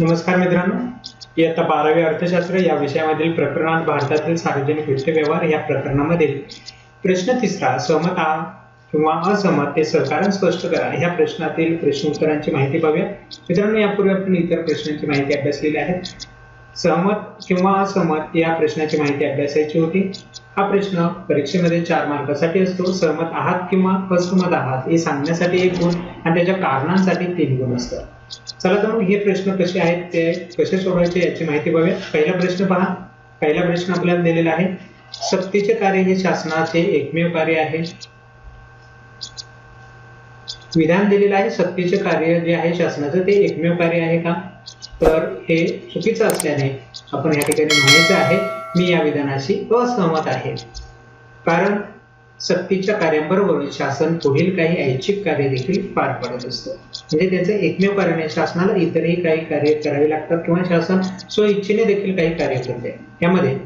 नमस्कार मित्रांनो इयत्ता बारावी अर्थशास्त्र या विषयामधील प्रकरणात भारतातील सार्वजनिक वित्त व्यवहार या प्रकरणामधील प्रश्न तिसरा सहमत आहात किंवा असहमत ते सहकारण स्पष्ट करा. ह्या प्रश्नातील प्रश्न उत्तरांची माहिती पाहूया मित्रांनो यापूर्वी आपण इतर प्रश्नांची माहिती अभ्यासलेली आहे. सहमत किंवा असहमत या प्रश्नाची माहिती अभ्यासायची होती. हा प्रश्न परीक्षेमध्ये चार मार्कासाठी असतो. सहमत आहात किंवा असहमत आहात हे सांगण्यासाठी एक गुण आणि त्याच्या कारणांसाठी तीन गुण असतात. चला तर मग हे प्रश्न कसे आहेत ते कसे सोडवायचे याची माहिती पाहूया पहिला प्रश्न पहा. पहिला प्रश्न आपल्याला दिलेला आहे. सक्तीचे कार्य हे शासनाचे एकमेव कार्य आहे. विधान दिलेलं आहे सक्तीचे कार्य जे आहे शासनाचं ते एकमेव कार्य आहे का? तर हे चुकीचं असल्याने आपण या ठिकाणी म्हणायचं आहे मी या विधानाशी असहमत आहे. कारण सक्तीच्या कार्यांबरोबर शासन पुढील काही ऐच्छिक कार्य देखील पार पाडत असतं. म्हणजे त्याचं एकमेव कारण आहे शासनाला इतरही काही कार्य करावे लागतात किंवा शासन स्वइच्छेने देखील काही कार्य करते. यामध्ये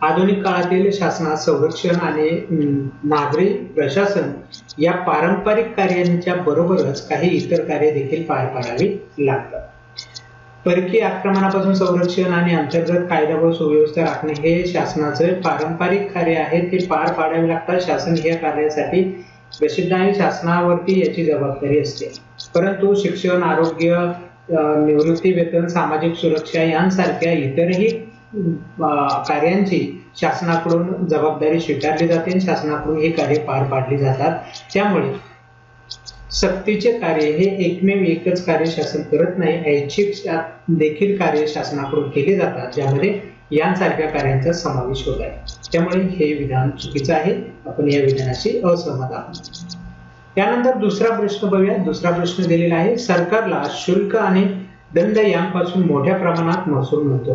आधुनिक काळातील शासनात संरक्षण आणि नागरी प्रशासन या पारंपरिक कार्यांच्या बरोबरच काही इतर कार्य देखील पार पाडावी लागतात. परकीय आक्रमणापासून संरक्षण आणि अंतर्गत कायदा व सुव्यवस्था राखणे हे शासनाचे पारंपरिक कार्य आहे. ते पार पाडावे लागतात. शासन या कार्यासाठी प्रसिद्ध आहे. शासनावरती याची जबाबदारी असते. परंतु शिक्षण आरोग्य निवृत्ती वेतन सामाजिक सुरक्षा यांसारख्या इतरही कार्यांची शासनाकडून जबाबदारी स्वीकारली जाते आणि शासनाकडून हे कार्य पार पाडली जातात. त्यामुळे सक्तीचे कार्य हे एकमेव एकच कार्य शासन करत नाही ऐच्छिक देखील कार्य शासनाकडून केले जातात ज्यामध्ये यांसारख्या कार्यांचा समावेश होत आहे. त्यामुळे हे विधान चुकीचं आहे. आपण या विधानाशी असहमत आहोत. त्यानंतर दुसरा प्रश्न बघूया. दुसरा प्रश्न दिलेला आहे. सरकारला शुल्क आणि दंड यांपासून मोठ्या प्रमाणात महसूल मिळतो.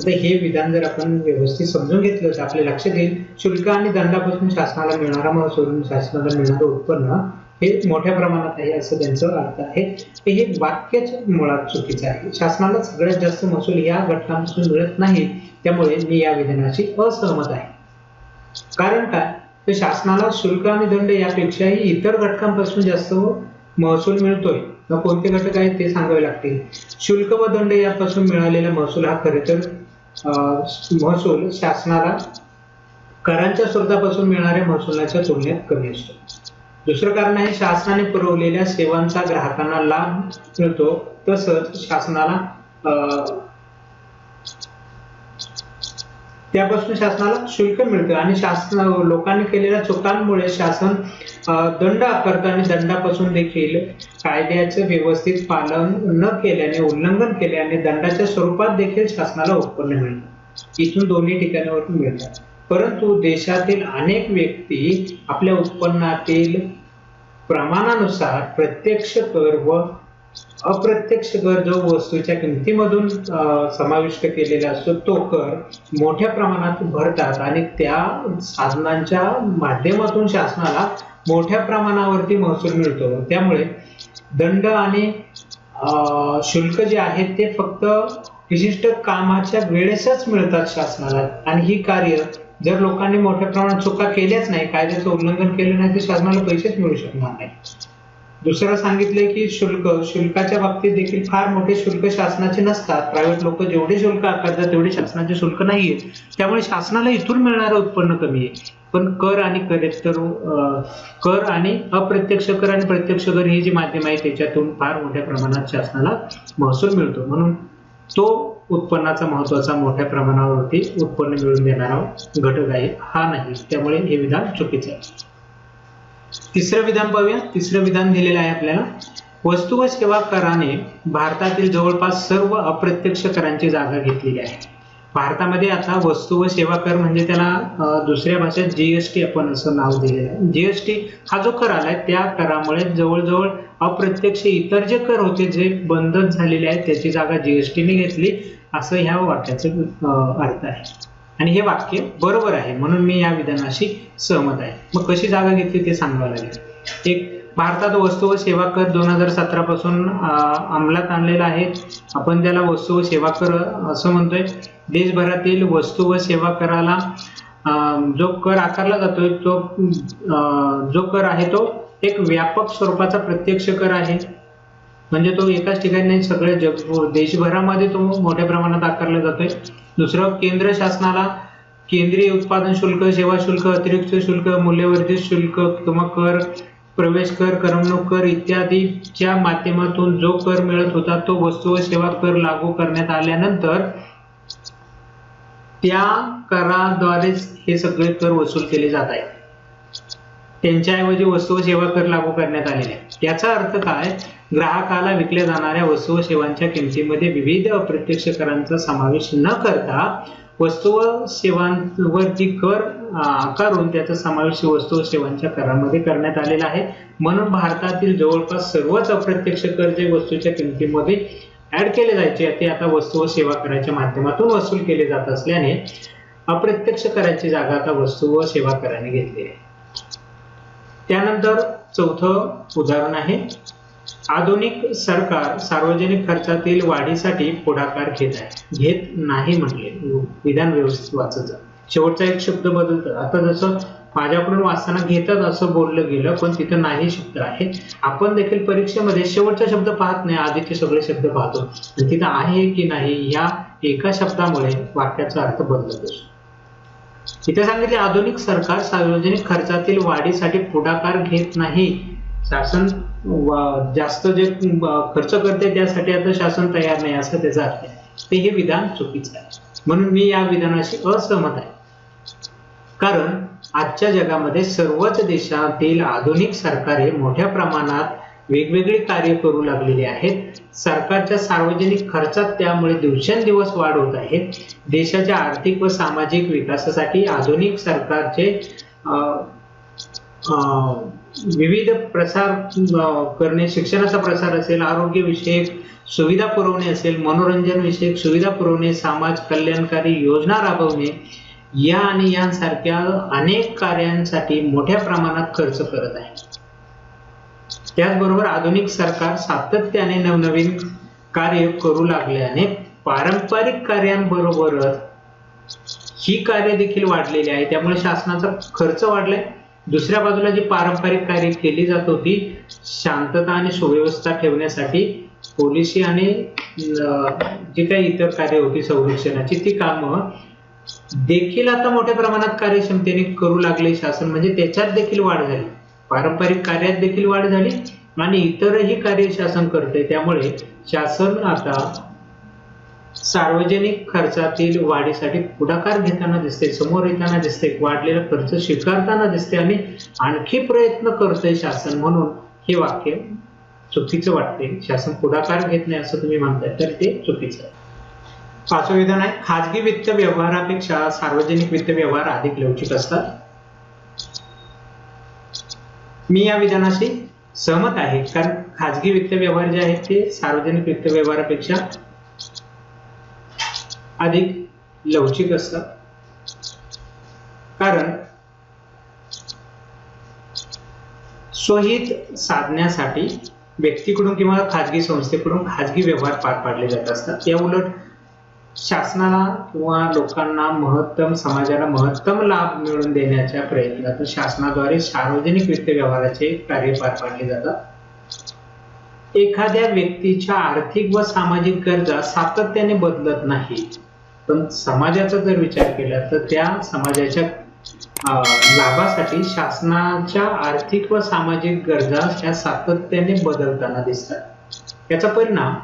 आता हे विधान जर आपण व्यवस्थित समजून घेतलं तर आपल्या लक्षात येईल शुल्क आणि दंडापासून शासनाला मिळणारा महसूल शासनाला मिळणारं उत्पन्न हे मोठ्या प्रमाणात आहे असं त्यांचं अर्थ आहे. हे वाक्यच मुळात चुकीचं आहे. शासनाला सगळ्यात जास्त महसूल या घटकांपासून मिळत नाही. त्यामुळे मी या विधानाशी असहमत आहे. कारण काय? तर शासनाला शुल्क आणि दंड यापेक्षाही इतर घटकांपासून जास्त महसूल मिळतोय. मग कोणते घटक आहेत ते सांगावे लागतील? शुल्क व दंड यापासून मिळालेला महसूल हा खरे तर अं, महसूल शासनाला करांच्या स्रोतापासून मिळणाऱ्या महसुलाच्या तुलनेत कमी असतो. दुसरं कारण आहे शासनाने पुरवलेल्या सेवांचा ग्राहकांना लाभ मिळतो. तसंच शासनाला त्यापासून शासनाला शुल्क मिळतं आणि शासन लोकांनी केलेल्या चुकांमुळे शासन दंड आकारतं आणि दंडापासून देखील कायद्याचं व्यवस्थित पालन न केल्याने उल्लंघन केल्याने दंडाच्या स्वरूपात देखील शासनाला उत्पन्न मिळतं. इथून दोन्ही ठिकाणावरून मिळतात परंतु देशातील अनेक व्यक्ती आपल्या उत्पन्नातील प्रमाणानुसार प्रत्यक्ष कर व अप्रत्यक्ष कर जो वस्तूच्या किमतीमधून समाविष्ट केलेला असतो तो कर मोठ्या प्रमाणात भरतात आणि त्या साधनांच्या माध्यमातून शासनाला मोठ्या प्रमाणावरती महसूल मिळतो. त्यामुळे दंड आणि अं, शुल्क जे आहे ते फक्त विशिष्ट कामाच्या वेळेसच मिळतात शासनाला. आणि ही कार्य जर लोकांनी मोठ्या प्रमाणात चुका केल्याच नाही कायद्याचं उल्लंघन केलं नाही तर शासनाला पैसेच मिळू शकणार नाही. दुसरं सांगितलंय की शुल्क शुल्काच्या बाबतीत देखील फार मोठे शुल्क शासनाचे नसतात. प्रायव्हेट लोक जेवढे शुल्क आकारतात तेवढे शासनाचे शुल्क नाहीये. त्यामुळे शासनाला इथून मिळणारं उत्पन्न कमी आहे. पण कर आणि करेक्टर कर आणि अप्रत्यक्ष कर आणि प्रत्यक्ष कर ही जी माध्यम आहे त्याच्यातून फार मोठ्या प्रमाणात शासनाला महसूल मिळतो. म्हणून तो उत्पन्नाचा महत्त्वाचा मोठ्या प्रमाणावरती उत्पन्न मिळवून देणारा घटक आहे. हा नाही. त्यामुळे हे विधान चुकीचं आहे. तिसरं विधान पाहूया. तिसरं विधान दिलेलं आहे आपल्याला. वस्तू व सेवा कराने भारतातील जवळपास सर्व अप्रत्यक्ष करांची जागा घेतलेली आहे. भारतामध्ये आता वस्तू व सेवा कर म्हणजे त्याला दुसऱ्या भाषेत जीएसटी आपण असं नाव दिलेलं आहे. जीएसटी हा जो कर आलाय त्या करामुळे जवळजवळ अप्रत्यक्ष इतर जे कर होते जे बंदच झालेले आहेत त्याची जागा जीएसटीने घेतली. असं ह्या वाक्याचं अर्थ आहे. आणि हे वाक्य बरोबर आहे म्हणून मी या विधानाशी सहमत आहे. मग कशी जागा घेतली ते सांगावं लागेल. एक भारतात वस्तू व सेवा कर दोन हजार सतरा पासून अंमलात आणलेला आहे. आपण त्याला वस्तू व सेवा कर असं म्हणतोय. देशभरातील वस्तू व सेवा कराला जो कर आकारला जातोय तो जो कर आहे तो एक व्यापक स्वरूपाचा प्रत्यक्ष कर आहे. म्हणजे तो एकाच ठिकाणी नाही सगळ्या जग हो, देशभरामध्ये तो मोठ्या प्रमाणात आकारला जातोय. दुसरं केंद्र शासनाला केंद्रीय उत्पादन शुल्क सेवा शुल्क अतिरिक्त शुल्क मूल्यवर्धित शुल्क किंवा कर प्रवेश कर करमणूक कर इत्यादीच्या माध्यमातून जो कर मिळत होता तो वस्तू व सेवा कर लागू करण्यात आल्यानंतर त्या कराद्वारेच हे सगळे कर वसूल केले जात आहेत. त्यांच्याऐवजी वस्तू व सेवा कर लागू करण्यात आलेले आहे याचा अर्थ काय? ग्राहकाला विकल्या जाणाऱ्या वस्तू व सेवांच्या किमतीमध्ये विविध अप्रत्यक्ष करांचा समावेश न करता वस्तू व सेवांवरती कर आकारून त्याचा समावेश वस्तू व सेवांच्या करामध्ये करण्यात आलेला आहे. म्हणून भारतातील जवळपास सर्वच अप्रत्यक्ष कर जे वस्तूच्या किमतीमध्ये ऍड केले जायचे ते आता वस्तू व सेवा कराच्या माध्यमातून वसूल केले जात असल्याने अप्रत्यक्ष कराची जागा आता वस्तू व सेवा कराने घेतली आहे. त्यानंतर चौथं उदाहरण आहे. आधुनिक सरकार सार्वजनिक खर्चातील वाढीसाठी पुढाकार घेत आहे. घेत नाही म्हटले विधान व्यवस्थित वाचत शेवटचा एक शब्द बदलतो. आता जसं माझ्याकडून वाचताना घेतात असं बोललं गेलं पण तिथं नाही शब्द आहे. आपण देखील परीक्षेमध्ये शेवटचा शब्द पाहत नाही आधीचे सगळे शब्द पाहतो. तिथं आहे की नाही या एका शब्दामुळे वाक्याचा अर्थ बदलत असतो. इथे सांगितले आधुनिक सरकार सार्वजनिक खर्चातील वाढीसाठी पुढाकार घेत नाही. शासन जास्त जे खर्च करते त्यासाठी आता शासन तयार नाही असं त्याचा अर्थ आहे. ते हे विधान चुकीचं आहे. म्हणून मी या विधानाशी असहमत आहे. कारण आजच्या जगामध्ये सर्वच देशातील आधुनिक सरकारे मोठ्या प्रमाणात वेगवेगळी कार्य करू लागलेली आहेत. सरकारच्या सार्वजनिक खर्चात त्यामुळे दिवसेंदिवस वाढ होत आहे. देशाच्या आर्थिक व सामाजिक विकासासाठी आधुनिक सरकारचे विविध प्रसार करणे शिक्षणाचा प्रसार असेल आरोग्य विषयक सुविधा पुरवणे असेल मनोरंजन विषयक सुविधा पुरवणे समाज कल्याणकारी योजना राबवणे या आणि यांसारख्या अनेक कार्यांसाठी मोठ्या प्रमाणात खर्च करत आहे. त्याचबरोबर आधुनिक सरकार सातत्याने नवनवीन कार्य करू लागल्याने पारंपरिक कार्यांबरोबरच ही कार्य देखील वाढलेली आहे. त्यामुळे शासनाचा खर्च वाढलाय. दुसऱ्या बाजूला जी पारंपरिक कार्य केली जात होती शांतता आणि सुव्यवस्था ठेवण्यासाठी पोलिसी आणि जी काही इतर कार्य होती संरक्षणाची ती कामं देखील आता मोठ्या प्रमाणात कार्यक्षमतेने करू लागले शासन. म्हणजे त्याच्यात देखील वाढ झाली. पारंपरिक कार्यात देखील वाढ झाली आणि इतरही कार्य शासन करते त्यामुळे शासन आता सार्वजनिक खर्चातील वाढीसाठी पुढाकार घेताना दिसते समोर येताना दिसते वाढलेला खर्च स्वीकारताना दिसते आणि आणखी प्रयत्न करतोय शासन म्हणून हे वाक्य चुकीचं वाटते शासन पुढाकार घेत नाही असं तुम्ही म्हणताय तर ते चुकीचं आहे. पाचवं विधान आहे खाजगी वित्त व्यवहारापेक्षा सार्वजनिक वित्त व्यवहार अधिक लवचिक असतात. मी या विधानाशी सहमत आहे. कारण खाजगी वित्त व्यवहार जे आहेत ते सार्वजनिक वित्त व्यवहारापेक्षा अधिक लवचिक असतात. कारण स्वहित साधण्यासाठी व्यक्तीकडून किंवा खाजगी संस्थेकडून खाजगी व्यवहार पार पाडले जात असतात. या उलट शासनाला किंवा लोकांना महत्तम समाजाला महत्तम लाभ मिळवून देण्याच्या प्रयत्नातून शासनाद्वारे सार्वजनिक वित्त व्यवहाराचे कार्य पार पाडले जातात. एखाद्या व्यक्तीच्या आर्थिक व सामाजिक गरजा सातत्याने बदलत नाही पण समाजाचा जर विचार केला तर त्या समाजाच्या अं, लाभासाठी शासनाच्या आर्थिक व सामाजिक गरजा ह्या सातत्याने बदलताना दिसतात. याचा परिणाम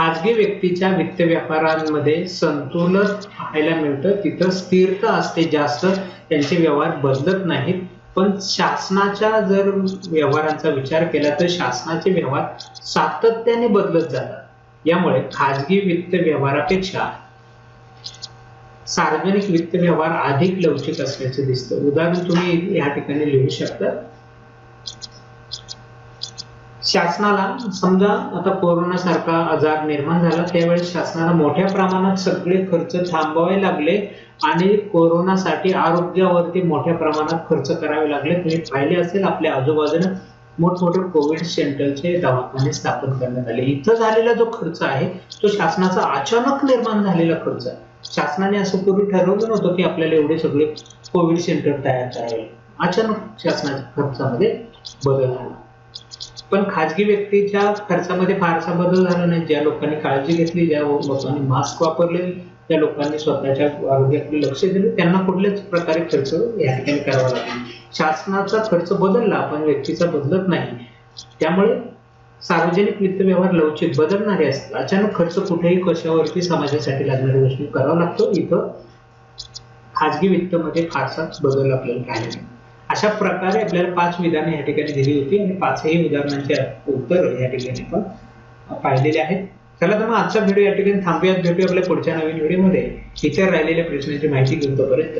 खाजगी व्यक्तीच्या वित्त व्यापारांमध्ये संतुलन पाहायला मिळतं. तिथं स्थिरता असते जास्त. त्यांचे व्यवहार बदलत नाहीत. पण शासनाच्या जर व्यवहारांचा विचार केला तर शासनाचे व्यवहार सातत्याने बदलत जातात. यामुळे खाजगी वित्त व्यवहारापेक्षा सार्वजनिक वित्त व्यवहार अधिक लवचिक असल्याचे दिसतं. उदाहरण तुम्ही या ठिकाणी लिहू शकता. शासनाला समजा आता कोरोना सारखा आजार निर्माण झाला त्यावेळेस शासनाला मोठ्या प्रमाणात सगळे खर्च थांबवावे लागले आणि कोरोनासाठी आरोग्यावरती मोठ्या प्रमाणात खर्च करावे लागले. तुम्ही पाहिले असेल आपल्या आजूबाजूला मोठमोठे कोविड सेंटरचे दवाखाने स्थापन करण्यात आले. इथं झालेला जो खर्च आहे तो शासनाचा अचानक निर्माण झालेला खर्च आहे. शासनाने असं पूर्वी ठरवलं नव्हतं की आपल्याला एवढे सगळे कोविड सेंटर तयार करावे. अचानक शासनाच्या खर्चामध्ये बदल झाला. पण खाजगी व्यक्तीच्या खर्चामध्ये फारसा बदल झाला नाही. ज्या लोकांनी काळजी घेतली ज्या लोकांनी मास्क वापरले त्या लोकांनी स्वतःच्या आरोग्याकडे लक्ष दिले त्यांना कुठल्याच प्रकारे खर्च या ठिकाणी करावा लागला शासनाचा खर्च बदलला पण व्यक्तीचा बदलत नाही. त्यामुळे सार्वजनिक वित्त व्यवहार लवचिक बदलणारे असतात. अचानक खर्च कुठेही कशावरती समाजासाठी लागणाऱ्या गोष्टी करावा लागतो. इथं खाजगी वित्तमध्ये फारसा बदल आपल्याला पाहायला नाही. अशा प्रकारे आपल्याला पाच विधाने या ठिकाणी दिली होती आणि पाचही उदाहरणांचे उत्तर या ठिकाणी आपण पाहिलेले आहेत. चला तर मग आजचा व्हिडिओ या ठिकाणी थांबूयात. भेटूया आपल्या पुढच्या नवीन व्हिडिओमध्ये. इतर राहिलेल्या प्रश्नांची माहिती घेऊन तोपर्यंत